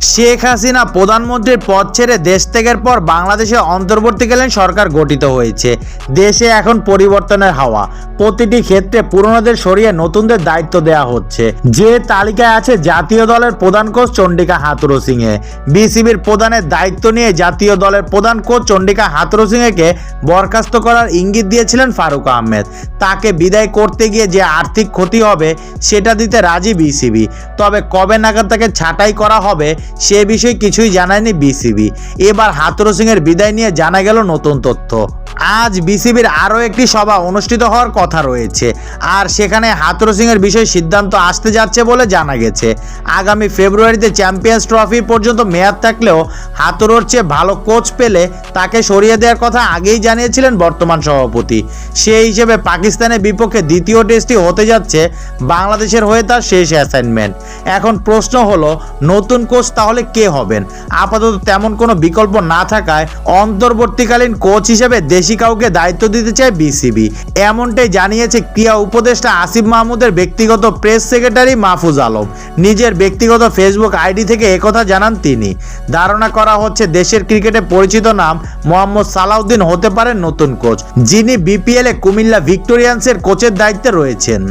শেখ হাসিনা প্রধানমন্ত্রীর পদ ছেড়ে দেশ ত্যাগের পর বাংলাদেশে অন্তর্বর্তীকালীন সরকার গঠিত হয়েছে। দেশে এখন পরিবর্তনের হাওয়া। প্রতিটি ক্ষেত্রে পুরনোদের সরিয়ে নতুনদের দায়িত্ব দেওয়া হচ্ছে। যে তালিকায় আছে জাতীয় দলের প্রধান কোচ চন্ডিকা হাতুরো সিংহে। বিসিবির প্রধানের দায়িত্ব নিয়ে জাতীয় দলের প্রধান কোচ চন্ডিকা হাতুরো সিংহেকে বরখাস্ত করার ইঙ্গিত দিয়েছিলেন ফারুক আহমেদ। তাকে বিদায় করতে গিয়ে যে আর্থিক ক্ষতি হবে, সেটা দিতে রাজি বিসিবি। তবে কবে নাগাদ তাকে ছাঁটাই করা হবে সে বিষয়ে কিছুই জানায়নি বিসিবি। এবার হাতরসিংয়ের বিদায় নিয়ে জানা গেল নতুন তথ্য। আজ বিসিবির আরও একটি সভা অনুষ্ঠিত হওয়ার কথা রয়েছে। আর সেখানে হাতুরো সিংয়ের বিষয়ে সিদ্ধান্ত আসতে যাচ্ছে বলে জানা গেছে। আগামী ফেব্রুয়ারিতে চ্যাম্পিয়ন্স ট্রফি পর্যন্ত মেয়াদ থাকলেও হাতুরোর চেয়ে ভালো কোচ পেলে তাকে সরিয়ে দেওয়ার কথা আগেই জানিয়েছিলেন বর্তমান সভাপতি। সেই হিসেবে পাকিস্তানের বিপক্ষে দ্বিতীয় টেস্টটি হতে যাচ্ছে বাংলাদেশের হয়ে তার শেষ অ্যাসাইনমেন্ট। এখন প্রশ্ন হলো, নতুন কোচ তাহলে কে হবেন? আপাতত তেমন কোনো বিকল্প না থাকায় অন্তর্বর্তীকালীন কোচ হিসেবে দেশি কাউকে দায়িত্ব দিতে চায় বিসিবি। এমনটাই জানিয়েছে ক্রিয়া উপদেষ্টা আসিফ মাহমুদের ব্যক্তিগত প্রেস সেক্রেটারি মাহফুজ আলম। নিজের ব্যক্তিগত ফেসবুক আইডি থেকে একথা জানান তিনি। ধারণা করা হচ্ছে দেশের ক্রিকেটে পরিচিত নাম মোহাম্মদ সালাউদ্দিন হতে পারেন নতুন কোচ, যিনি বিপিএলে কুমিল্লা ভিক্টোরিয়ান্সের কোচের দায়িত্বে রয়েছেন।